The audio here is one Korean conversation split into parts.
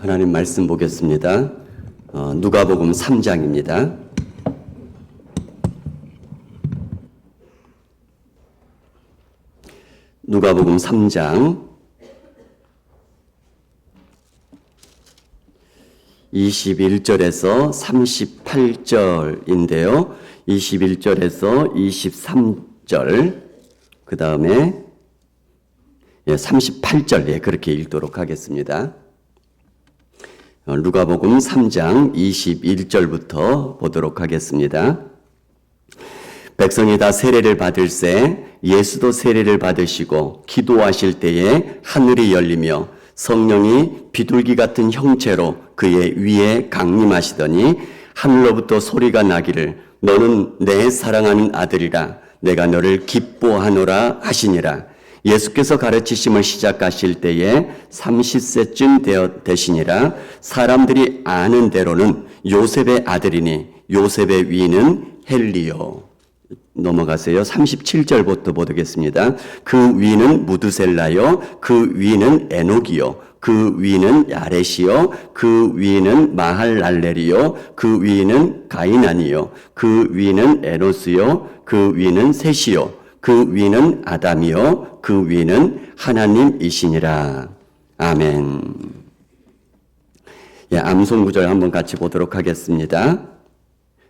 하나님 말씀 보겠습니다. 어, 누가복음 3장입니다. 누가복음 3장 21절에서 38절인데요. 21절에서 23절 그 다음에 38절 예, 그렇게 읽도록 하겠습니다. 어, 누가복음 3장 21절부터 보도록 하겠습니다. 백성이 다 세례를 받을새 예수도 세례를 받으시고 기도하실 때에 하늘이 열리며 성령이 비둘기 같은 형체로 그의 위에 강림하시더니 하늘로부터 소리가 나기를 너는 내 사랑하는 아들이라 내가 너를 기뻐하노라 하시니라 예수께서 가르치심을 시작하실 때에 30세쯤 되어 되시니라 사람들이 아는 대로는 요셉의 아들이니 요셉의 위는 헬리요 넘어가세요. 37절부터 보겠습니다. 그 위는 무드셀라요. 그 위는 에녹이요. 그 위는 야렛이요. 그 위는 마할랄렐이요. 그 위는 가이난이요. 그 위는 에노스요. 그 위는 셋이요. 그 위는 아담이요. 그 위는 하나님이시니라. 아멘. 예, 암송 구절 한번 같이 보도록 하겠습니다.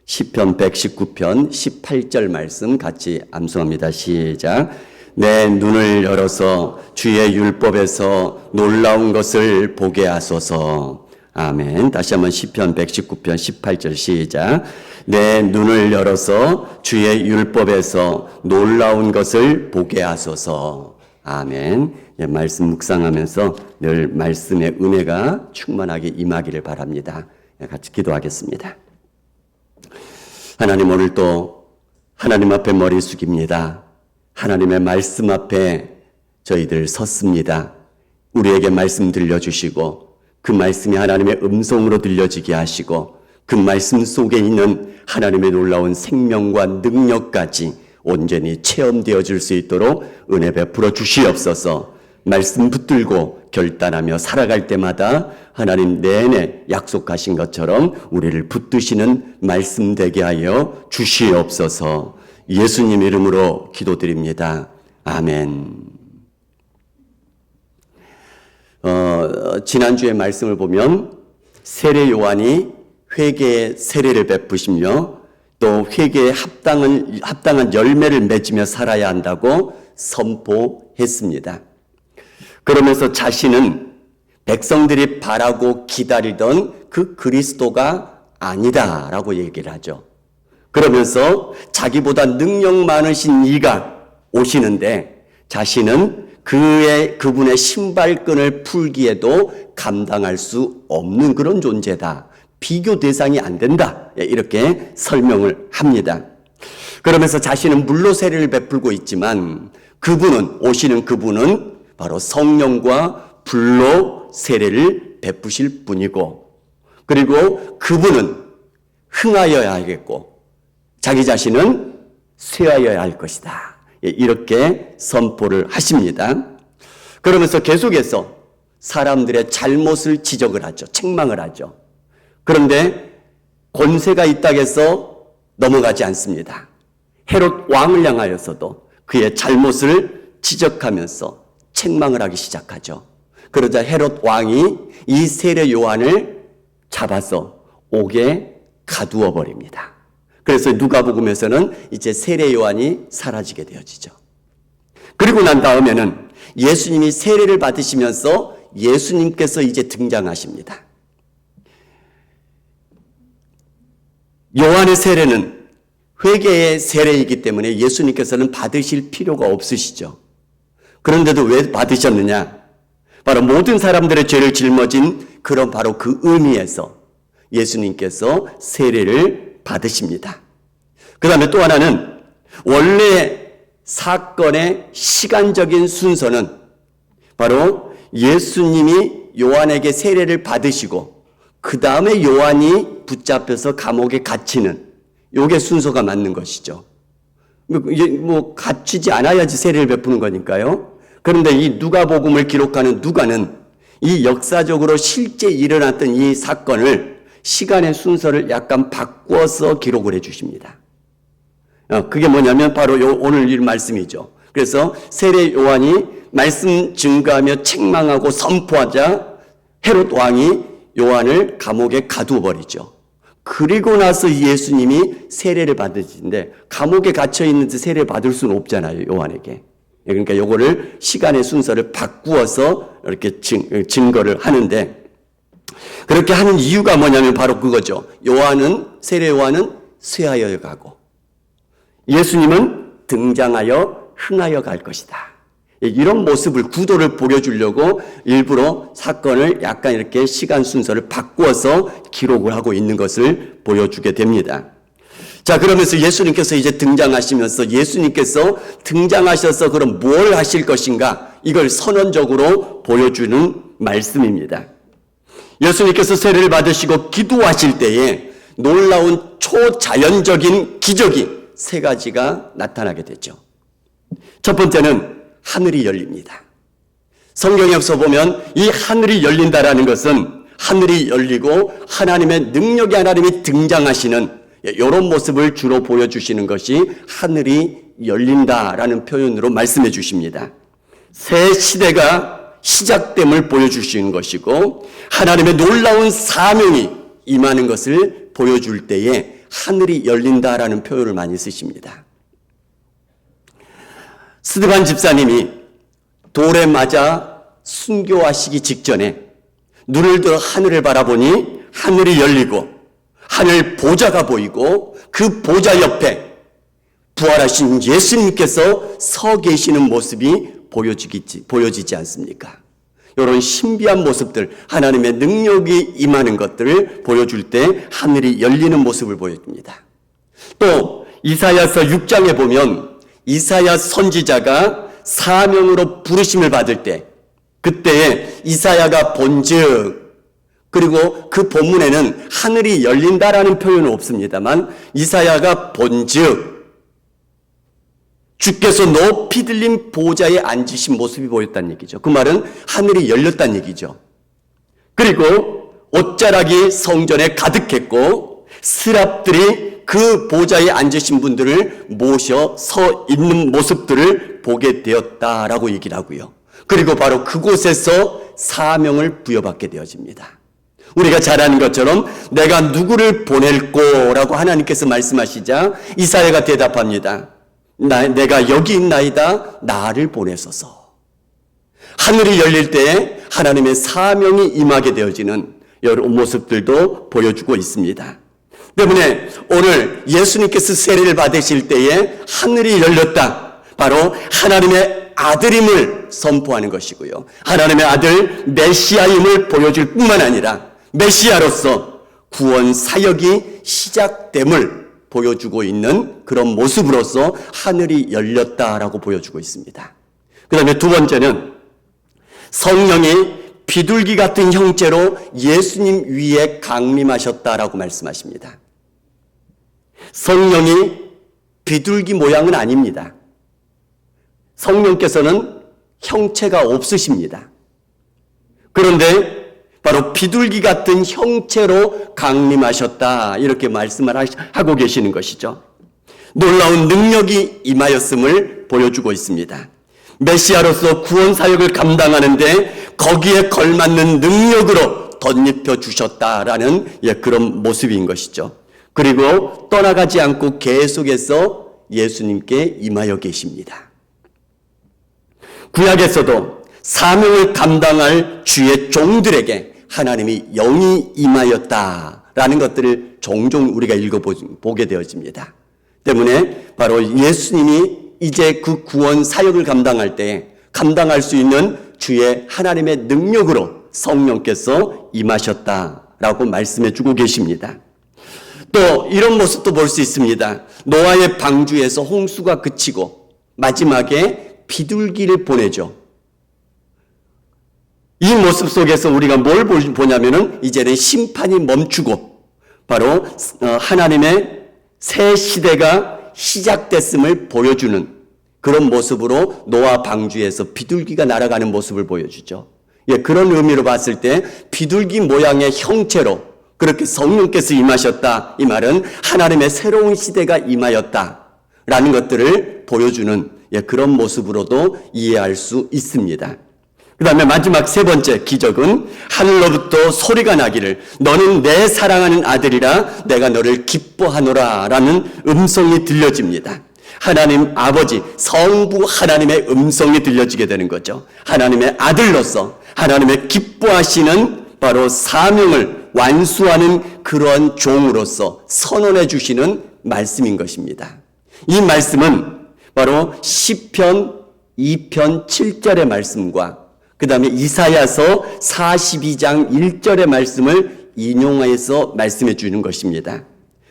시편 119편 18절 말씀 같이 암송합니다. 시작. 내 눈을 열어서 주의 율법에서 놀라운 것을 보게 하소서. 아멘. 다시 한번 시편 119편 18절 시작. 내 눈을 열어서 주의 율법에서 놀라운 것을 보게 하소서. 아멘. 예, 말씀 묵상하면서 늘 말씀의 은혜가 충만하게 임하기를 바랍니다. 예, 같이 기도하겠습니다. 하나님 오늘 또 하나님 앞에 머리 숙입니다. 하나님의 말씀 앞에 저희들 섰습니다. 우리에게 말씀 들려주시고 그 말씀이 하나님의 음성으로 들려지게 하시고 그 말씀 속에 있는 하나님의 놀라운 생명과 능력까지 온전히 체험되어 줄 수 있도록 은혜 베풀어 주시옵소서 말씀 붙들고 결단하며 살아갈 때마다 하나님 내내 약속하신 것처럼 우리를 붙드시는 말씀 되게 하여 주시옵소서 예수님 이름으로 기도드립니다. 아멘. 어, 지난주에 말씀을 보면 세례 요한이 회개의 세례를 베푸시며 또 회개에 합당한, 합당한 열매를 맺으며 살아야 한다고 선포했습니다. 그러면서 자신은 백성들이 바라고 기다리던 그 그리스도가 아니다라고 얘기를 하죠. 그러면서 자기보다 능력 많으신 이가 오시는데 자신은 그의 그분의 신발끈을 풀기에도 감당할 수 없는 그런 존재다. 비교 대상이 안 된다. 예, 이렇게 설명을 합니다. 그러면서 자신은 물로 세례를 베풀고 있지만 그분은 오시는 그분은 바로 성령과 불로 세례를 베푸실 분이고 그리고 그분은 흥하여야 하겠고 자기 자신은 쇠하여야 할 것이다. 예, 이렇게 선포를 하십니다. 그러면서 계속해서 사람들의 잘못을 지적을 하죠. 책망을 하죠. 그런데 권세가 있다고 해서 넘어가지 않습니다. 헤롯 왕을 향하여서도 그의 잘못을 지적하면서 책망을 하기 시작하죠. 그러자 헤롯 왕이 이 세례 요한을 잡아서 옥에 가두어 버립니다. 그래서 누가복음에서는 이제 세례 요한이 사라지게 되어지죠. 그리고 난 다음에는 예수님이 세례를 받으시면서 예수님께서 이제 등장하십니다. 요한의 세례는 회개의 세례이기 때문에 예수님께서는 받으실 필요가 없으시죠. 그런데도 왜 받으셨느냐? 바로 모든 사람들의 죄를 짊어진 그런 바로 그 의미에서 예수님께서 세례를 받으십니다. 그 다음에 또 하나는 원래 사건의 시간적인 순서는 바로 예수님이 요한에게 세례를 받으시고 그 다음에 요한이 붙잡혀서 감옥에 갇히는 요게 순서가 맞는 것이죠. 뭐 갇히지 않아야지 세례를 베푸는 거니까요. 그런데 이 누가복음을 기록하는 누가는 이 역사적으로 실제 일어났던 이 사건을 시간의 순서를 약간 바꾸어서 기록을 해 주십니다. 어, 그게 뭐냐면 바로 요 오늘 이 말씀이죠. 그래서 세례 요한이 말씀 증거하며 책망하고 선포하자 헤롯 왕이 요한을 감옥에 가두어 버리죠. 그리고 나서 예수님이 세례를 받으시는데 감옥에 갇혀 있는데 세례를 받을 수는 없잖아요, 요한에게. 그러니까 요거를 시간의 순서를 바꾸어서 이렇게 증, 증거를 하는데 그렇게 하는 이유가 뭐냐면 바로 그거죠. 요한은 세례 요한은 쇠하여 가고 예수님은 등장하여 흥하여 갈 것이다. 이런 모습을 구도를 보여주려고 일부러 사건을 약간 이렇게 시간 순서를 바꾸어서 기록을 하고 있는 것을 보여주게 됩니다. 자, 그러면서 예수님께서 이제 등장하시면서 예수님께서 등장하셔서 그럼 뭘 하실 것인가? 이걸 선언적으로 보여주는 말씀입니다. 예수님께서 세례를 받으시고 기도하실 때에 놀라운 초자연적인 기적이 세 가지가 나타나게 되죠. 첫 번째는 하늘이 열립니다. 성경에서 보면 이 하늘이 열린다라는 것은 하늘이 열리고 하나님의 능력이 하나님이 등장하시는 이런 모습을 주로 보여주시는 것이 하늘이 열린다라는 표현으로 말씀해 주십니다. 새 시대가 시작됨을 보여주시는 것이고 하나님의 놀라운 사명이 임하는 것을 보여줄 때에 하늘이 열린다라는 표현을 많이 쓰십니다. 스드반 집사님이 돌에 맞아 순교하시기 직전에 눈을 들어 하늘을 바라보니 하늘이 열리고 하늘 보좌가 보이고 그 보좌 옆에 부활하신 예수님께서 서 계시는 모습이 보여지지, 보여지지 않습니까? 이런 신비한 모습들, 하나님의 능력이 임하는 것들을 보여줄 때 하늘이 열리는 모습을 보여줍니다. 또 이사야서 6장에 보면 이사야 선지자가 사명으로 부르심을 받을 때 그때에 이사야가 본즉 그리고 그 본문에는 하늘이 열린다라는 표현은 없습니다만 이사야가 본즉 주께서 높이 들린 보좌에 앉으신 모습이 보였다는 얘기죠. 그 말은 하늘이 열렸다는 얘기죠. 그리고 옷자락이 성전에 가득했고 스랍들이 그 보좌에 앉으신 분들을 모셔 서 있는 모습들을 보게 되었다라고 얘기를 하고요. 그리고 바로 그곳에서 사명을 부여받게 되어집니다. 우리가 잘 아는 것처럼 내가 누구를 보낼꼬라고 하나님께서 말씀하시자 이사야가 대답합니다. 나, 내가 여기 있나이다. 나를 보내소서. 하늘이 열릴 때 하나님의 사명이 임하게 되어지는 여러 모습들도 보여주고 있습니다. 때문에 오늘 예수님께서 세례를 받으실 때에 하늘이 열렸다. 바로 하나님의 아들임을 선포하는 것이고요. 하나님의 아들 메시아임을 보여줄 뿐만 아니라 메시아로서 구원 사역이 시작됨을 보여주고 있는 그런 모습으로서 하늘이 열렸다라고 보여주고 있습니다. 그 다음에 두 번째는 성령이 비둘기 같은 형체로 예수님 위에 강림하셨다라고 말씀하십니다. 성령이 비둘기 모양은 아닙니다. 성령께서는 형체가 없으십니다. 그런데 바로 비둘기 같은 형체로 강림하셨다. 이렇게 말씀을 하고 계시는 것이죠. 놀라운 능력이 임하였음을 보여주고 있습니다. 메시아로서 구원 사역을 감당하는데 거기에 걸맞는 능력으로 덧입혀 주셨다라는 예, 그런 모습인 것이죠. 그리고 떠나가지 않고 계속해서 예수님께 임하여 계십니다. 구약에서도 사명을 감당할 주의 종들에게 하나님이 영이 임하였다라는 것들을 종종 우리가 읽어보게 되어집니다. 때문에 바로 예수님이 이제 그 구원 사역을 감당할 때 감당할 수 있는 주의 하나님의 능력으로 성령께서 임하셨다라고 말씀해 주고 계십니다. 또 이런 모습도 볼 수 있습니다. 노아의 방주에서 홍수가 그치고 마지막에 비둘기를 보내죠. 이 모습 속에서 우리가 뭘 보냐면은 이제는 심판이 멈추고 바로 어, 하나님의 새 시대가 시작됐음을 보여주는 그런 모습으로 노아 방주에서 비둘기가 날아가는 모습을 보여주죠. 예, 그런 의미로 봤을 때 비둘기 모양의 형체로 그렇게 성령께서 임하셨다. 이 말은 하나님의 새로운 시대가 임하였다. 라는 것들을 보여주는 예, 그런 모습으로도 이해할 수 있습니다. 그 다음에 마지막 세 번째 기적은 하늘로부터 소리가 나기를 너는 내 사랑하는 아들이라 내가 너를 기뻐하노라 라는 음성이 들려집니다. 하나님 아버지 성부 하나님의 음성이 들려지게 되는 거죠. 하나님의 아들로서 하나님의 기뻐하시는 바로 사명을 완수하는 그러한 종으로서 선언해 주시는 말씀인 것입니다. 이 말씀은 바로 시편 2편 7절의 말씀과 그 다음에 이사야서 42장 1절의 말씀을 인용해서 말씀해 주는 것입니다.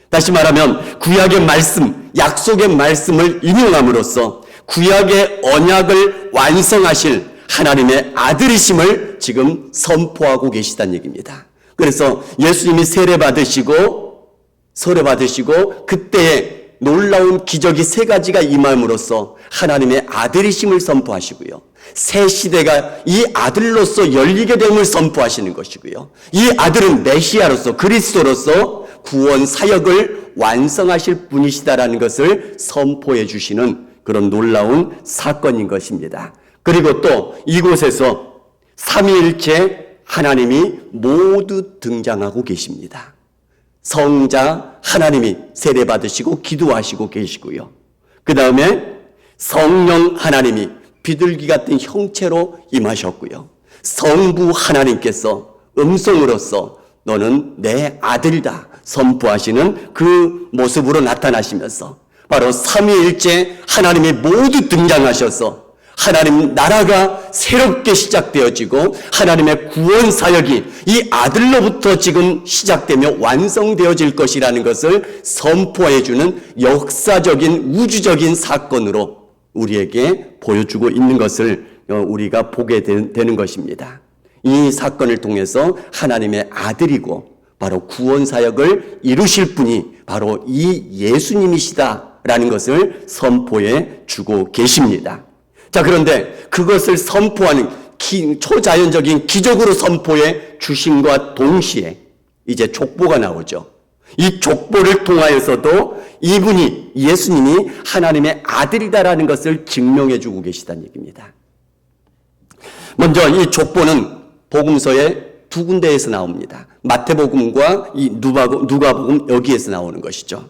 다시 말하면 구약의 말씀, 약속의 말씀을 인용함으로써 구약의 언약을 완성하실 하나님의 아들이심을 지금 선포하고 계시다는 얘기입니다. 그래서 예수님이 세례 받으시고 세례 받으시고 그때에 놀라운 기적이 세 가지가 임함으로써 하나님의 아들이심을 선포하시고요. 새 시대가 이 아들로서 열리게 됨을 선포하시는 것이고요. 이 아들은 메시아로서 그리스도로서 구원 사역을 완성하실 분이시다라는 것을 선포해 주시는 그런 놀라운 사건인 것입니다. 그리고 또 이곳에서 삼위일체 하나님이 모두 등장하고 계십니다. 성자 하나님이 세례 받으시고 기도하시고 계시고요. 그 다음에 성령 하나님이 비둘기 같은 형체로 임하셨고요. 성부 하나님께서 음성으로서 너는 내 아들이다 선포하시는 그 모습으로 나타나시면서 바로 삼위일체 하나님이 모두 등장하셔서 하나님 나라가 새롭게 시작되어지고 하나님의 구원 사역이 이 아들로부터 지금 시작되며 완성되어질 것이라는 것을 선포해 주는 역사적인 우주적인 사건으로 우리에게 보여주고 있는 것을 우리가 보게 되는 것입니다. 이 사건을 통해서 하나님의 아들이고 바로 구원 사역을 이루실 분이 바로 이 예수님이시다라는 것을 선포해 주고 계십니다. 자, 그런데 그것을 선포하는 기, 초자연적인 기적으로 선포해 주심과 동시에 이제 족보가 나오죠. 이 족보를 통하여서도 이분이 예수님이 하나님의 아들이다라는 것을 증명해 주고 계시다는 얘기입니다. 먼저 이 족보는 복음서에 두 군데에서 나옵니다. 마태복음과 이 누가복음 여기에서 나오는 것이죠.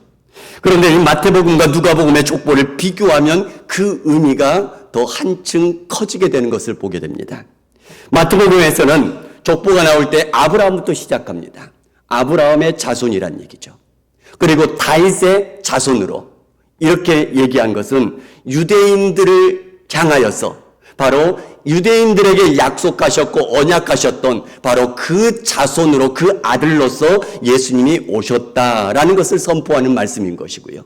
그런데 이 마태복음과 누가복음의 족보를 비교하면 그 의미가 더 한층 커지게 되는 것을 보게 됩니다. 마태복음에서는 족보가 나올 때 아브라함부터 시작합니다. 아브라함의 자손이란 얘기죠. 그리고 다윗의 자손으로 이렇게 얘기한 것은 유대인들을 향하여서 바로 유대인들에게 약속하셨고 언약하셨던 바로 그 자손으로 그 아들로서 예수님이 오셨다라는 것을 선포하는 말씀인 것이고요.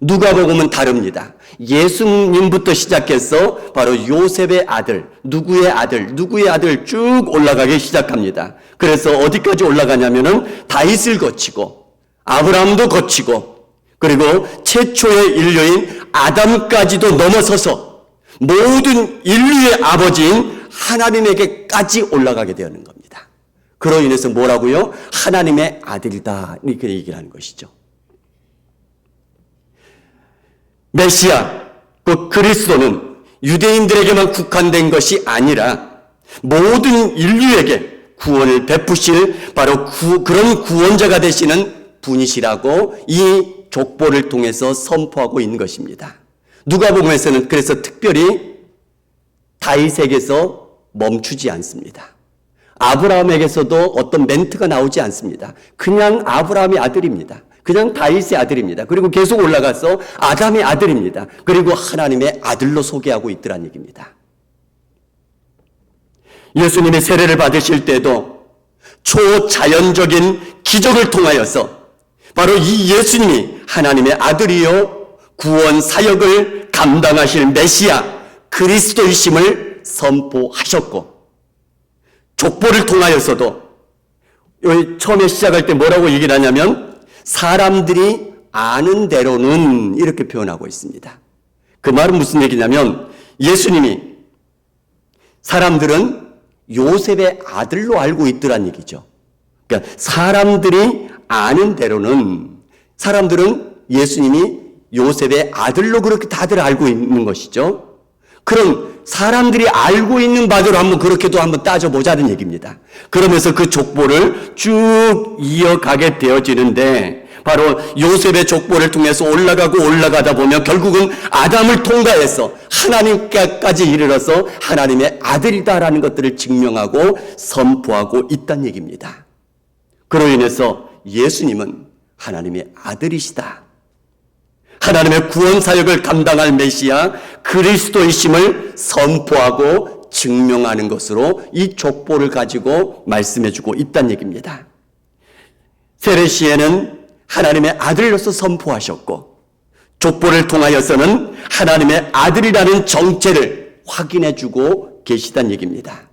누가복음은 다릅니다. 예수님부터 시작해서 바로 요셉의 아들, 누구의 아들, 누구의 아들 쭉 올라가기 시작합니다. 그래서 어디까지 올라가냐면은 다윗을 거치고 아브라함도 거치고 그리고 최초의 인류인 아담까지도 넘어서서 모든 인류의 아버지인 하나님에게까지 올라가게 되는 겁니다. 그로 인해서 뭐라고요? 하나님의 아들이다. 이렇게 얘기를 하는 것이죠. 메시아, 그 그리스도는 유대인들에게만 국한된 것이 아니라 모든 인류에게 구원을 베푸실 바로 구, 그런 구원자가 되시는 분이시라고 이 족보를 통해서 선포하고 있는 것입니다. 누가복음에서는 그래서 특별히 다윗에게서 멈추지 않습니다. 아브라함에게서도 어떤 멘트가 나오지 않습니다. 그냥 아브라함의 아들입니다. 그냥 다윗의 아들입니다. 그리고 계속 올라가서 아담의 아들입니다. 그리고 하나님의 아들로 소개하고 있더란 얘기입니다. 예수님의 세례를 받으실 때도 초자연적인 기적을 통하여서 바로 이 예수님이 하나님의 아들이요 구원 사역을 감당하실 메시아 그리스도이심을 선포하셨고 족보를 통하여서도 처음에 시작할 때 뭐라고 얘기를 하냐면 사람들이 아는 대로는 이렇게 표현하고 있습니다. 그 말은 무슨 얘기냐면 예수님이 사람들은 요셉의 아들로 알고 있더란 얘기죠. 그러니까 사람들이 아는 대로는 사람들은 예수님이 요셉의 아들로 그렇게 다들 알고 있는 것이죠. 그럼 사람들이 알고 있는 바대로 한번 그렇게도 한번 따져보자는 얘기입니다. 그러면서 그 족보를 쭉 이어가게 되어지는데 바로 요셉의 족보를 통해서 올라가고 올라가다 보면 결국은 아담을 통과해서 하나님께까지 이르러서 하나님의 아들이다라는 것들을 증명하고 선포하고 있다는 얘기입니다. 그로 인해서 예수님은 하나님의 아들이시다. 하나님의 구원 사역을 감당할 메시아 그리스도이심을 선포하고 증명하는 것으로 이 족보를 가지고 말씀해 주고 있다는 얘기입니다. 세례시에는 하나님의 아들로서 선포하셨고 족보를 통하여서는 하나님의 아들이라는 정체를 확인해 주고 계시다는 얘기입니다.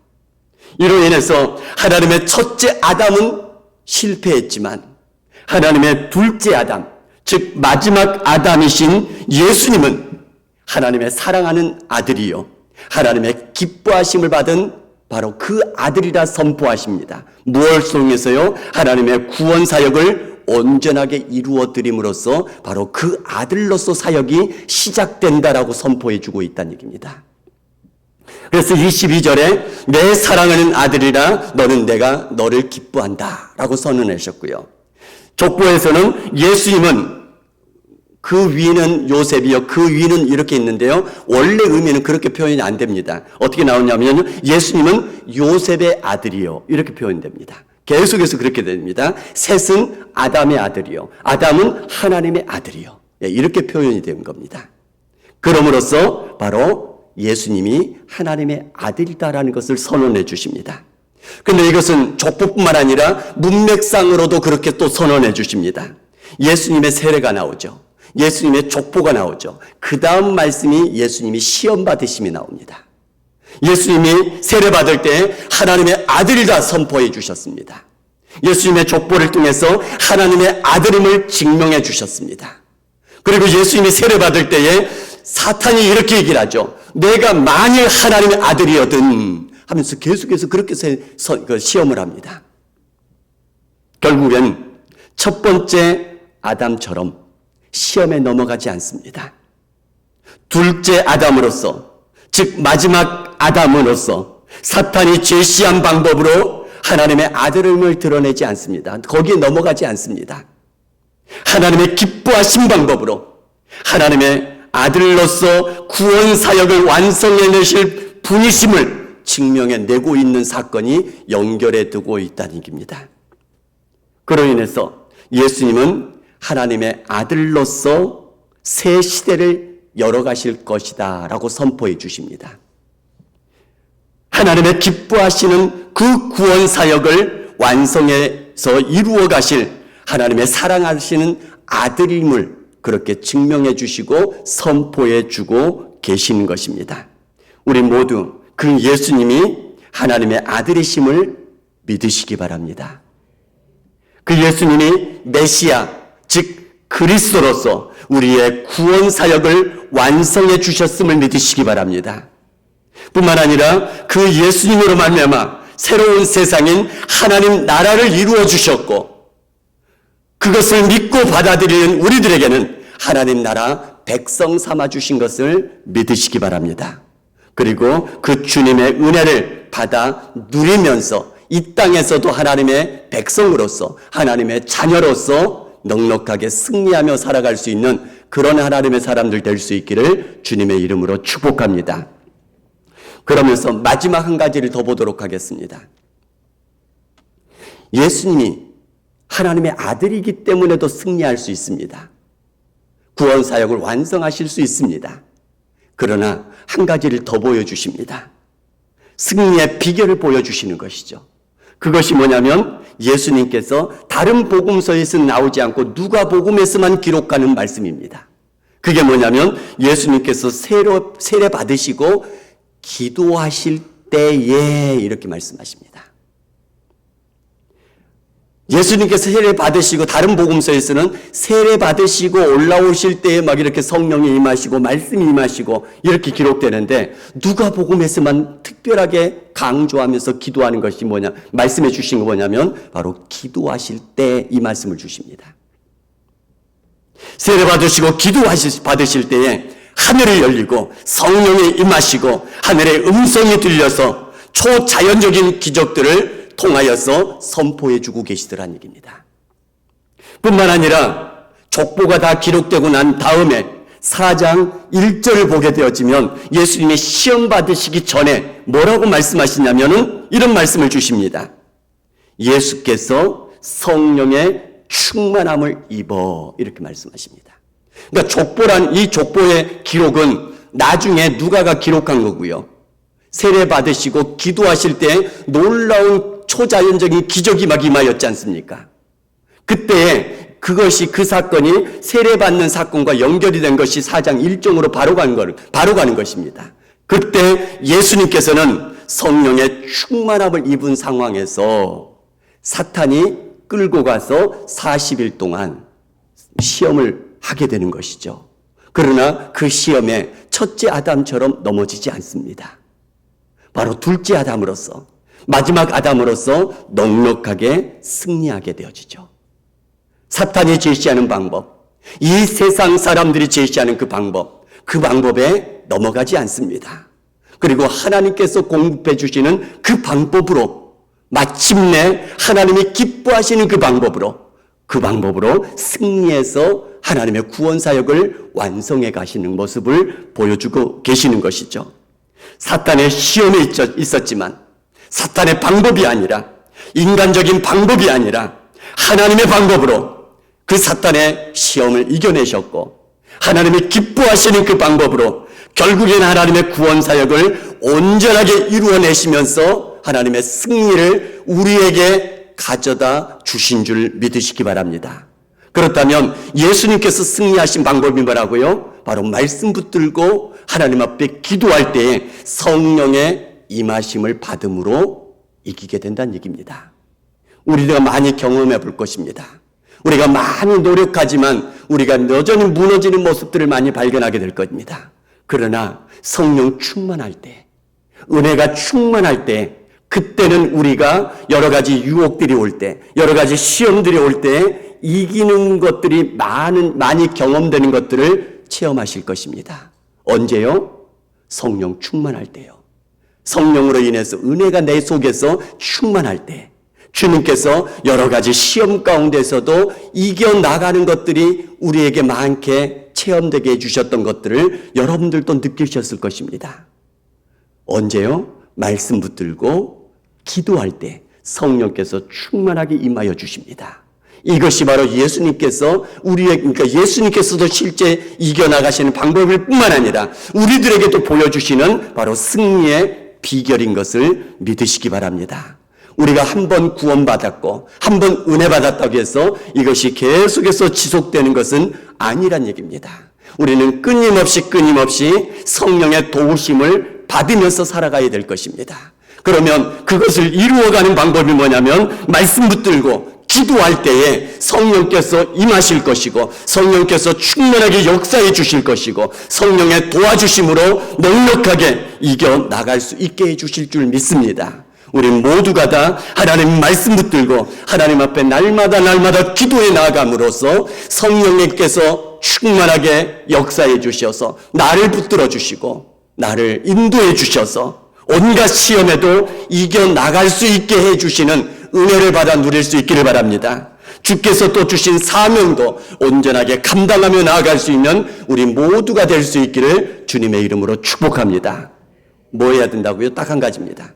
이로 인해서 하나님의 첫째 아담은 실패했지만 하나님의 둘째 아담, 즉 마지막 아담이신 예수님은 하나님의 사랑하는 아들이요. 하나님의 기뻐하심을 받은 바로 그 아들이라 선포하십니다. 통해서요? 하나님의 구원 사역을 온전하게 이루어 드림으로써 바로 그 아들로서 사역이 시작된다라고 선포해 주고 있다는 얘기입니다. 그래서 22절에 내 사랑하는 아들이라 너는 내가 너를 기뻐한다 라고 선언하셨고요. 족보에서는 예수님은 그 위는 요셉이요. 그 위는 이렇게 있는데요. 원래 의미는 그렇게 표현이 안 됩니다. 어떻게 나오냐면 예수님은 요셉의 아들이요. 이렇게 표현됩니다. 계속해서 그렇게 됩니다. 셋은 아담의 아들이요. 아담은 하나님의 아들이요. 예, 이렇게 표현이 된 겁니다. 그럼으로써 바로 예수님이 하나님의 아들이다라는 것을 선언해 주십니다. 근데 이것은 족보뿐만 아니라 문맥상으로도 그렇게 또 선언해 주십니다. 예수님의 세례가 나오죠. 예수님의 족보가 나오죠. 그 다음 말씀이 예수님이 시험 받으심이 나옵니다. 예수님이 세례 받을 때 하나님의 아들이다 선포해 주셨습니다. 예수님의 족보를 통해서 하나님의 아들임을 증명해 주셨습니다. 그리고 예수님이 세례 받을 때에 사탄이 이렇게 얘기를 하죠. 내가 만일 하나님의 아들이거든 하면서 계속해서 그렇게 그 시험을 합니다. 결국엔 첫 번째 아담처럼 시험에 넘어가지 않습니다. 둘째 아담으로서, 즉 마지막 아담으로서 사탄이 제시한 방법으로 하나님의 아들임을 드러내지 않습니다. 거기에 넘어가지 않습니다. 하나님의 기뻐하신 방법으로 하나님의 아들로서 구원 사역을 완성해 내실 분이심을 증명해 내고 있는 사건이 연결해 두고 있다는 얘기입니다. 그로 인해서 예수님은 하나님의 아들로서 새 시대를 열어가실 것이다 라고 선포해 주십니다. 하나님의 기뻐하시는 그 구원 사역을 완성해서 이루어 가실 하나님의 사랑하시는 아들임을 그렇게 증명해 주시고 선포해 주고 계시는 것입니다. 우리 모두 그 예수님이 하나님의 아들이심을 믿으시기 바랍니다. 그 예수님이 메시아, 즉 그리스도로서 우리의 구원 사역을 완성해 주셨음을 믿으시기 바랍니다. 뿐만 아니라 그 예수님으로 말미암아 새로운 세상인 하나님 나라를 이루어 주셨고 그것을 믿고 받아들이는 우리들에게는 하나님 나라 백성 삼아 주신 것을 믿으시기 바랍니다. 그리고 그 주님의 은혜를 받아 누리면서 이 땅에서도 하나님의 백성으로서 하나님의 자녀로서 넉넉하게 승리하며 살아갈 수 있는 그런 하나님의 사람들 될 수 있기를 주님의 이름으로 축복합니다. 그러면서 마지막 한 가지를 더 보도록 하겠습니다. 예수님이 하나님의 아들이기 때문에도 승리할 수 있습니다. 구원 사역을 완성하실 수 있습니다. 그러나 한 가지를 더 보여주십니다. 승리의 비결을 보여주시는 것이죠. 그것이 뭐냐면 예수님께서 다른 복음서에서 나오지 않고 누가 복음에서만 기록하는 말씀입니다. 그게 뭐냐면 예수님께서 세례, 세례 받으시고 기도하실 때에 이렇게 말씀하십니다. 예수님께서 세례 받으시고 다른 복음서에서는 세례 받으시고 올라오실 때에 막 이렇게 성령이 임하시고 말씀이 임하시고 이렇게 기록되는데 누가 복음에서만 특별하게 강조하면서 기도하는 것이 뭐냐 말씀해 주신 거 뭐냐면 바로 기도하실 때 이 말씀을 주십니다. 세례 받으시고 기도하실 받으실 때에 하늘이 열리고 성령이 임하시고 하늘의 음성이 들려서 초자연적인 기적들을 통하여서 선포해 주고 계시더란 얘기입니다. 뿐만 아니라 족보가 다 기록되고 난 다음에 4장 1절을 보게 되어지면 예수님이 시험 받으시기 전에 뭐라고 말씀하시냐면은 이런 말씀을 주십니다. 예수께서 성령의 충만함을 입어 이렇게 말씀하십니다. 그러니까 족보란 이 족보의 기록은 나중에 누가가 기록한 거고요. 세례 받으시고 기도하실 때 놀라운 초자연적인 기적이 막 임하였지 않습니까? 그때 그것이 그 사건이 세례 받는 사건과 연결이 된 것이 사장 일정으로 바로 가는 걸 바로 가는 것입니다. 그때 예수님께서는 성령의 충만함을 입은 상황에서 사탄이 끌고 가서 40일 동안 시험을 하게 되는 것이죠. 그러나 그 시험에 첫째 아담처럼 넘어지지 않습니다. 바로 둘째 아담으로서 마지막 아담으로서 넉넉하게 승리하게 되어지죠. 사탄이 제시하는 방법, 이 세상 사람들이 제시하는 그 방법, 그 방법에 넘어가지 않습니다. 그리고 하나님께서 공급해 주시는 그 방법으로 마침내 하나님이 기뻐하시는 그 방법으로 그 방법으로 승리해서 하나님의 구원 사역을 완성해 가시는 모습을 보여주고 계시는 것이죠. 사탄의 시험에 있었지만 사탄의 방법이 아니라 인간적인 방법이 아니라 하나님의 방법으로 그 사탄의 시험을 이겨내셨고 하나님이 기뻐하시는 그 방법으로 결국엔 하나님의 구원 사역을 온전하게 이루어내시면서 하나님의 승리를 우리에게 가져다 주신 줄 믿으시기 바랍니다. 그렇다면 예수님께서 승리하신 방법이 뭐라고요? 바로 말씀 붙들고 하나님 앞에 기도할 때에 성령의 임하심을 받음으로 이기게 된다는 얘기입니다. 우리가 많이 경험해 볼 것입니다. 우리가 많이 노력하지만 우리가 여전히 무너지는 모습들을 많이 발견하게 될 겁니다. 그러나 성령 충만할 때, 은혜가 충만할 때, 그때는 우리가 여러 가지 유혹들이 올 때, 여러 가지 시험들이 올 때, 이기는 것들이 많은, 많이 경험되는 것들을 체험하실 것입니다. 언제요? 성령 충만할 때요. 성령으로 인해서 은혜가 내 속에서 충만할 때, 주님께서 여러 가지 시험 가운데서도 이겨나가는 것들이 우리에게 많게 체험되게 해주셨던 것들을 여러분들도 느끼셨을 것입니다. 언제요? 말씀 붙들고 기도할 때 성령께서 충만하게 임하여 주십니다. 이것이 바로 예수님께서 우리의 그러니까 예수님께서도 실제 이겨나가시는 방법일 뿐만 아니라 우리들에게도 보여주시는 바로 승리의 비결인 것을 믿으시기 바랍니다. 우리가 한 번 구원받았고 한 번 은혜 받았다고 해서 이것이 계속해서 지속되는 것은 아니란 얘기입니다. 우리는 끊임없이 끊임없이 성령의 도우심을 받으면서 살아가야 될 것입니다. 그러면 그것을 이루어가는 방법이 뭐냐면 말씀 붙들고 기도할 때에 성령께서 임하실 것이고 성령께서 충만하게 역사해 주실 것이고 성령의 도와주심으로 넉넉하게 이겨 나갈 수 있게 해 주실 줄 믿습니다. 우리 모두가 다 하나님 말씀 붙들고 하나님 앞에 날마다 날마다 기도해 나감으로써 성령님께서 충만하게 역사해 주셔서 나를 붙들어 주시고 나를 인도해 주셔서 온갖 시험에도 이겨 나갈 수 있게 해 주시는 은혜를 받아 누릴 수 있기를 바랍니다. 주께서 또 주신 사명도 온전하게 감당하며 나아갈 수 있는 우리 모두가 될 수 있기를 주님의 이름으로 축복합니다. 뭐 해야 된다고요? 딱 한 가지입니다.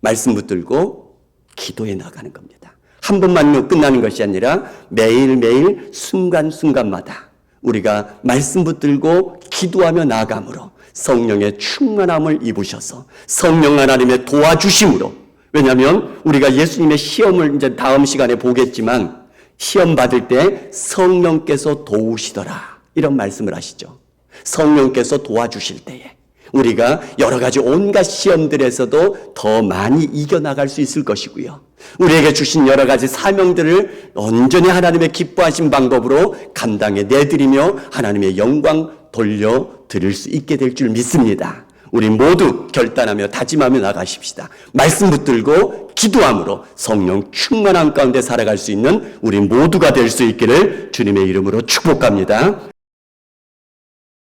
말씀 붙들고 기도해 나가는 겁니다. 한 번만요 끝나는 것이 아니라 매일매일 순간순간마다 우리가 말씀 붙들고 기도하며 나아감으로 성령의 충만함을 입으셔서 성령 하나님의 도와주심으로 왜냐하면 우리가 예수님의 시험을 이제 다음 시간에 보겠지만 시험 받을 때 성령께서 도우시더라 이런 말씀을 하시죠. 성령께서 도와주실 때에 우리가 여러 가지 온갖 시험들에서도 더 많이 이겨나갈 수 있을 것이고요. 우리에게 주신 여러 가지 사명들을 온전히 하나님의 기뻐하신 방법으로 감당해 내드리며 하나님의 영광 돌려 드릴 수 있게 될 줄 믿습니다. 우리 모두 결단하며 다짐하며 나가십시다. 말씀 붙들고 기도함으로 성령 충만한 가운데 살아갈 수 있는 우리 모두가 될 수 있기를 주님의 이름으로 축복합니다.